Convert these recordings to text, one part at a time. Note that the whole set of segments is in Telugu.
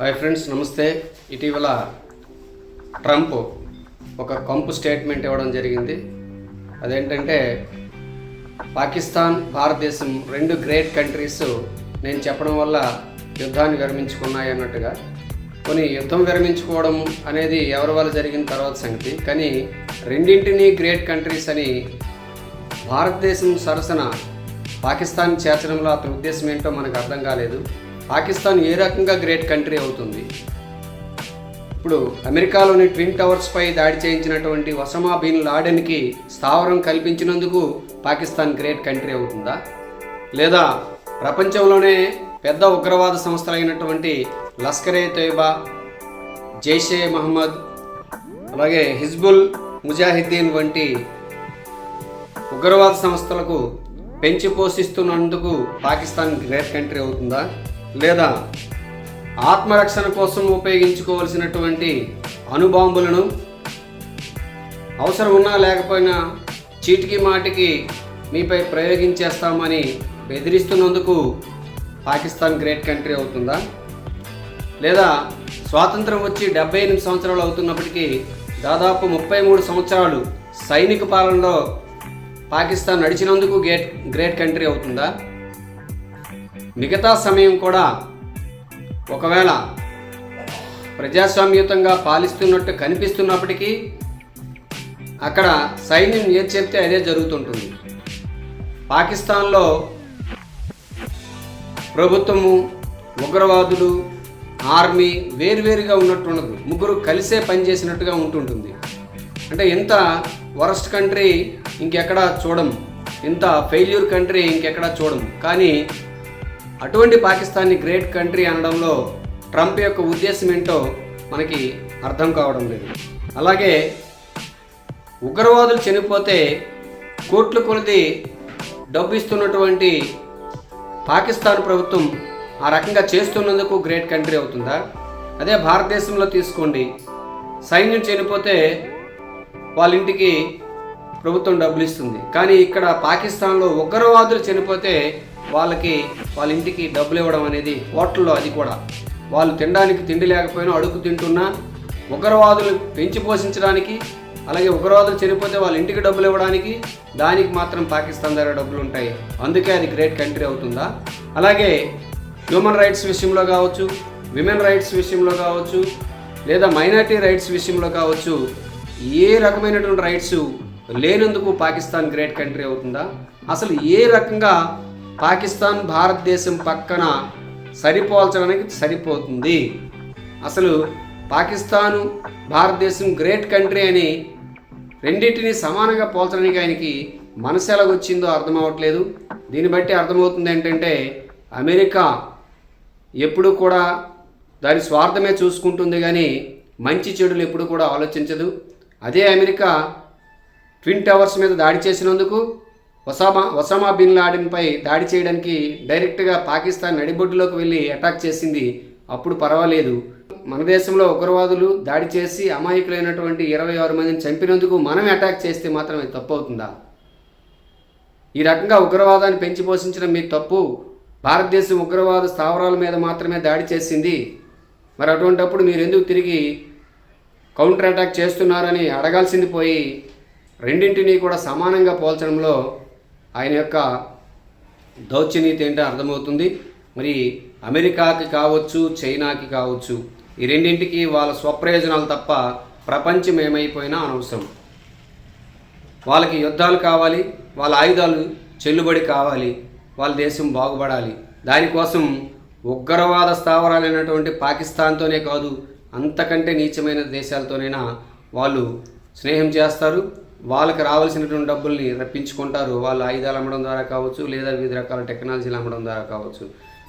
హాయ్ ఫ్రెండ్స్ నమస్తే. ఇటీవల ట్రంప్ ఒక కంపు స్టేట్మెంట్ ఇవ్వడం జరిగింది. అదేంటంటే పాకిస్తాన్ భారతదేశం రెండు గ్రేట్ కంట్రీస్ నేను చెప్పడం వల్ల యుద్ధాన్ని విరమించుకున్నాయి అన్నట్టుగా. కొన్ని యుద్ధం విరమించుకోవడం అనేది ఎవరి వల్ల జరిగిన తర్వాత సంగతి. కానీ రెండింటినీ గ్రేట్ కంట్రీస్ అని భారతదేశం సరసన పాకిస్తాన్ చేర్చడంలో అతని ఉద్దేశం ఏంటో మనకు అర్థం కాలేదు. పాకిస్తాన్ ఏ రకంగా గ్రేట్ కంట్రీ అవుతుంది? ఇప్పుడు అమెరికాలోని ట్విన్ టవర్స్పై దాడి చేయించినటువంటి వసమా బిన్ లాడెన్కి స్థావరం కల్పించినందుకు పాకిస్తాన్ గ్రేట్ కంట్రీ అవుతుందా? లేదా ప్రపంచంలోనే పెద్ద ఉగ్రవాద సంస్థలైనటువంటి లస్కరే తోయబా జైషే మహమ్మద్ అలాగే హిజ్బుల్ ముజాహిద్దీన్ వంటి ఉగ్రవాద సంస్థలకు పెంచి పోషిస్తున్నందుకు పాకిస్తాన్ గ్రేట్ కంట్రీ అవుతుందా? లేదా ఆత్మరక్షణ కోసం ఉపయోగించుకోవలసినటువంటి అణుబాంబులను అవసరం ఉన్నా లేకపోయినా చీటికి మాటికి మీపై ప్రయోగించేస్తామని బెదిరిస్తున్నందుకు పాకిస్తాన్ గ్రేట్ కంట్రీ అవుతుందా? లేదా స్వాతంత్రం వచ్చి డెబ్బై ఎనిమిది సంవత్సరాలు అవుతున్నప్పటికీ దాదాపు ముప్పై మూడు సంవత్సరాలు సైనిక పాలనలో పాకిస్తాన్ నడిచినందుకు గ్రేట్ గ్రేట్ కంట్రీ అవుతుందా? మిగతా సమయం కూడా ఒకవేళ ప్రజాస్వామ్యుతంగా పాలిస్తున్నట్టు కనిపిస్తున్నప్పటికీ అక్కడ సైన్యం ఏది చెప్తే అదే జరుగుతుంటుంది. పాకిస్తాన్లో ప్రభుత్వము ఉగ్రవాదులు ఆర్మీ వేరువేరుగా ఉన్నట్టు ఉండదు ముగ్గురు కలిసే పనిచేసినట్టుగా ఉంటుంటుంది. అంటే ఇంత వరస్ట్ కంట్రీ ఇంకెక్కడా చూడము. ఇంత ఫెయిల్యూర్ కంట్రీ ఇంకెక్కడా చూడము. కానీ అటువంటి పాకిస్తాన్ని గ్రేట్ కంట్రీ అనడంలో ట్రంప్ యొక్క ఉద్దేశం ఏంటో మనకి అర్థం కావడం లేదు. అలాగే ఉగ్రవాదులు చనిపోతే కోట్లు కొలిది డబ్బు ఇస్తున్నటువంటి పాకిస్తాన్ ప్రభుత్వం ఆ రకంగా చేస్తున్నందుకు గ్రేట్ కంట్రీ అవుతుందా? అదే భారతదేశంలో తీసుకోండి. సైన్యం చనిపోతే వాళ్ళ ఇంటికి ప్రభుత్వం డబ్బులు ఇస్తుంది. కానీ ఇక్కడ పాకిస్తాన్లో ఉగ్రవాదులు చనిపోతే వాళ్ళకి వాళ్ళ ఇంటికి డబ్బులు ఇవ్వడం అనేది హోటల్లో అది కూడా. వాళ్ళు తినడానికి తిండి లేకపోయినా అడుగు తింటున్నా ఉగ్రవాదులు పెంచి పోషించడానికి అలాగే ఉగ్రవాదులు చనిపోతే వాళ్ళ ఇంటికి డబ్బులు ఇవ్వడానికి దానికి మాత్రం పాకిస్తాన్ దగ్గర డబ్బులు ఉంటాయి. అందుకే అది గ్రేట్ కంట్రీ అవుతుందా? అలాగే హ్యూమన్ రైట్స్ విషయంలో కావచ్చు విమెన్ రైట్స్ విషయంలో కావచ్చు లేదా మైనార్టీ రైట్స్ విషయంలో కావచ్చు ఏ రకమైనటువంటి రైట్స్ లేనందుకు పాకిస్తాన్ గ్రేట్ కంట్రీ అవుతుందా? అసలు ఏ రకంగా పాకిస్తాన్ భారతదేశం పక్కన సరిపోల్చడానికి సరిపోతుంది. అసలు పాకిస్తాను భారతదేశం గ్రేట్ కంట్రీ అని రెండింటిని సమానంగా పోల్చడానికి ఆయనకి మనసు ఎలాగొచ్చిందో అర్థం అవ్వట్లేదు. దీన్ని బట్టి అర్థమవుతుంది ఏంటంటే అమెరికా ఎప్పుడు కూడా దాని స్వార్థమే చూసుకుంటుంది కానీ మంచి చెడులు ఎప్పుడు కూడా ఆలోచించదు. అదే అమెరికా ట్విన్ టవర్స్ మీద దాడి చేసినందుకు ఒసామా ఒసామా బిన్ లాడెన్పై దాడి చేయడానికి డైరెక్ట్గా పాకిస్తాన్ నడిబొడ్డులోకి వెళ్ళి అటాక్ చేసింది. అప్పుడు పర్వాలేదు. మన దేశంలో ఉగ్రవాదులు దాడి చేసి అమాయకులైనటువంటి ఇరవై ఆరు మందిని చంపినందుకు మనం అటాక్ చేస్తే మాత్రమే తప్పు అవుతుందా? ఈ రకంగా ఉగ్రవాదాన్ని పెంచి పోషించిన మీ తప్పు భారతదేశం ఉగ్రవాద స్థావరాల మీద మాత్రమే దాడి చేసింది. మరి అటువంటప్పుడు మీరు ఎందుకు తిరిగి కౌంటర్ అటాక్ చేస్తున్నారని అడగాల్సింది పోయి రెండింటినీ కూడా సమానంగా పోల్చడంలో ఆయన యొక్క దౌత్యనీతి ఏంటో అర్థమవుతుంది. మరి అమెరికాకి కావచ్చు చైనాకి కావచ్చు ఈ రెండింటికి వాళ్ళ స్వప్రయోజనాలు తప్ప ప్రపంచం ఏమైపోయినా అనవసరం. వాళ్ళకి యుద్ధాలు కావాలి వాళ్ళ ఆయుధాలు చెల్లుబడి కావాలి వాళ్ళ దేశం బాగుపడాలి. దానికోసం ఉగ్రవాద స్థావరాలైనటువంటి పాకిస్తాన్తోనే కాదు అంతకంటే నీచమైన దేశాలతోనైనా వాళ్ళు స్నేహం చేస్తారు. వాళ్ళకి రావాల్సినటువంటి డబ్బుల్ని రప్పించుకుంటారు. వాళ్ళు ఆయుధాలు అమ్మడం ద్వారా కావచ్చు లేదా వివిధ రకాల టెక్నాలజీలు అమ్మడం ద్వారా కావచ్చు.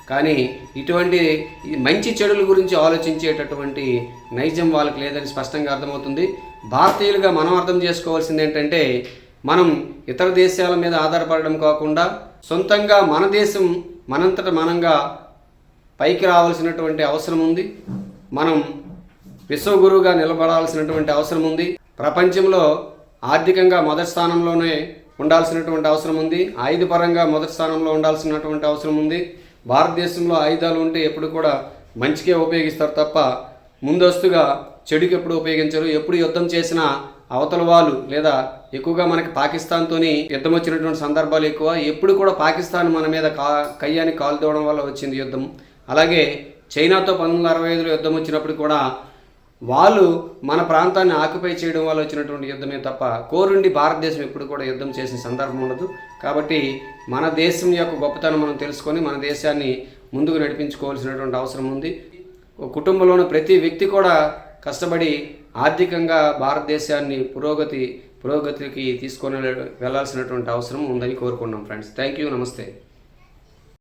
కానీ ఇటువంటి మంచి చెడుల గురించి ఆలోచించేటటువంటి నైజం వాళ్ళకి లేదని స్పష్టంగా అర్థమవుతుంది. భారతీయులుగా మనం అర్థం చేసుకోవాల్సింది ఏంటంటే మనం ఇతర దేశాల మీద ఆధారపడడం కాకుండా సొంతంగా మన దేశం మనంతట మనంగా పైకి రావాల్సినటువంటి అవసరం ఉంది. మనం విశ్వగురువుగా నిలబడాల్సినటువంటి అవసరం ఉంది. ప్రపంచంలో ఆర్థికంగా మొదటి స్థానంలోనే ఉండాల్సినటువంటి అవసరం ఉంది. ఆయుధ పరంగా మొదటి స్థానంలో ఉండాల్సినటువంటి అవసరం ఉంది. భారతదేశంలో ఆయుధాలు ఉంటే ఎప్పుడు కూడా మంచికే ఉపయోగిస్తారు తప్ప ముందస్తుగా చెడుకి ఎప్పుడు ఉపయోగించరు. ఎప్పుడు యుద్ధం చేసినా అవతల వాళ్ళు లేదా ఎక్కువగా మనకి పాకిస్తాన్తోని యుద్ధం వచ్చినటువంటి సందర్భాలు ఎక్కువ. ఎప్పుడు కూడా పాకిస్తాన్ మన మీద కా కయ్యాన్ని కాలు తోవడం వల్ల వచ్చింది యుద్ధం. అలాగే చైనాతో పంతొమ్మిది వందల అరవై ఐదులో యుద్ధం వచ్చినప్పుడు కూడా వాళ్ళు మన ప్రాంతాన్ని ఆక్యుపై చేయడం వల్ల వచ్చినటువంటి యుద్ధమే తప్ప కోరుండి భారతదేశం ఎప్పుడు కూడా యుద్ధం చేసిన సందర్భం ఉండదు. కాబట్టి మన దేశం యొక్క గొప్పతనం మనం తెలుసుకొని మన దేశాన్ని ముందుకు నడిపించుకోవాల్సినటువంటి అవసరం ఉంది. ఒక కుటుంబంలోని ప్రతి వ్యక్తి కూడా కష్టపడి ఆర్థికంగా భారతదేశాన్ని పురోగతి పురోగతికి తీసుకొని వెళ్ళాల్సినటువంటి అవసరం ఉందని కోరుకున్నాం ఫ్రెండ్స్. థ్యాంక్ యూ నమస్తే.